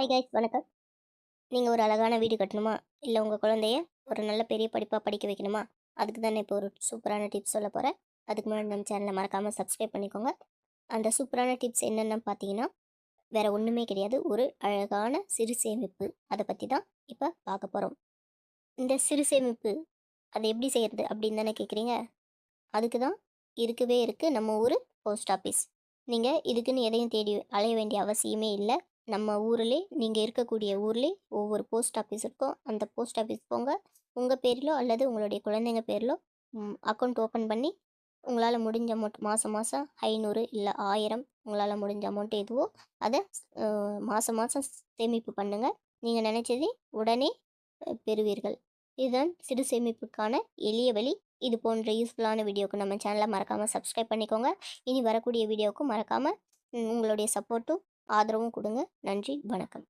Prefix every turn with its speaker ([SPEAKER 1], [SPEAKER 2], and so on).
[SPEAKER 1] Hi guys வணக்கம். நீங்கள் ஒரு அழகான வீடு கட்டணுமா? இல்லை உங்கள் குழந்தைய ஒரு நல்ல பெரிய படிப்பாக படிக்க வைக்கணுமா? அதுக்கு தானே இப்போ ஒரு சூப்பரான டிப்ஸ் சொல்ல போகிறேன் அதுக்கு முன்னாடி நம்ம சேனலை மறக்காமல் சப்ஸ்கிரைப் பண்ணிக்கோங்க. அந்த சூப்பரான டிப்ஸ் என்னென்னு பார்த்தீங்கன்னா வேறு ஒன்றுமே கிடையாது. ஒரு அழகான சிறு சேமிப்பு அதை பற்றி தான் இப்போ பார்க்க போகிறோம் இந்த சிறு சேமிப்பு அதை எப்படி செய்கிறது அப்படின்னு தானே கேட்குறீங்க அதுக்கு தான் இருக்கவே இருக்குது நம்ம ஊர் போஸ்ட் ஆஃபீஸ் நீங்கள் இதுக்குன்னு எதையும் தேடி அலைய வேண்டிய அவசியமே இல்லை. நம்ம ஊர்லேயே நீங்கள் இருக்கக்கூடிய ஊர்லேயே ஒவ்வொரு போஸ்ட் ஆஃபீஸ் இருக்கும் அந்த போஸ்ட் ஆஃபீஸ் போங்க. உங்கள் பேரிலோ அல்லது உங்களுடைய குழந்தைங்க பேரிலோ அக்கௌண்ட் ஓப்பன் பண்ணி உங்களால் முடிஞ்ச அமௌண்ட் மாதம் மாதம் ஐநூறு இல்லை ஆயிரம் உங்களால் முடிஞ்ச அமௌண்ட் எதுவோ அதை மாதம் மாதம் சேமிப்பு பண்ணுங்கள் நீங்கள் நினச்சது உடனே பெறுவீர்கள். இதுதான் சிறு சேமிப்புக்கான எளிய வழி. இது போன்ற யூஸ்ஃபுல்லான வீடியோக்கு நம்ம சேனலை மறக்காமல் சப்ஸ்கிரைப் பண்ணிக்கோங்க. இனி வரக்கூடிய வீடியோவுக்கும் மறக்காமல் உங்களுடைய சப்போர்ட்டும் ஆதரவும் கொடுங்க. நன்றி. வணக்கம்.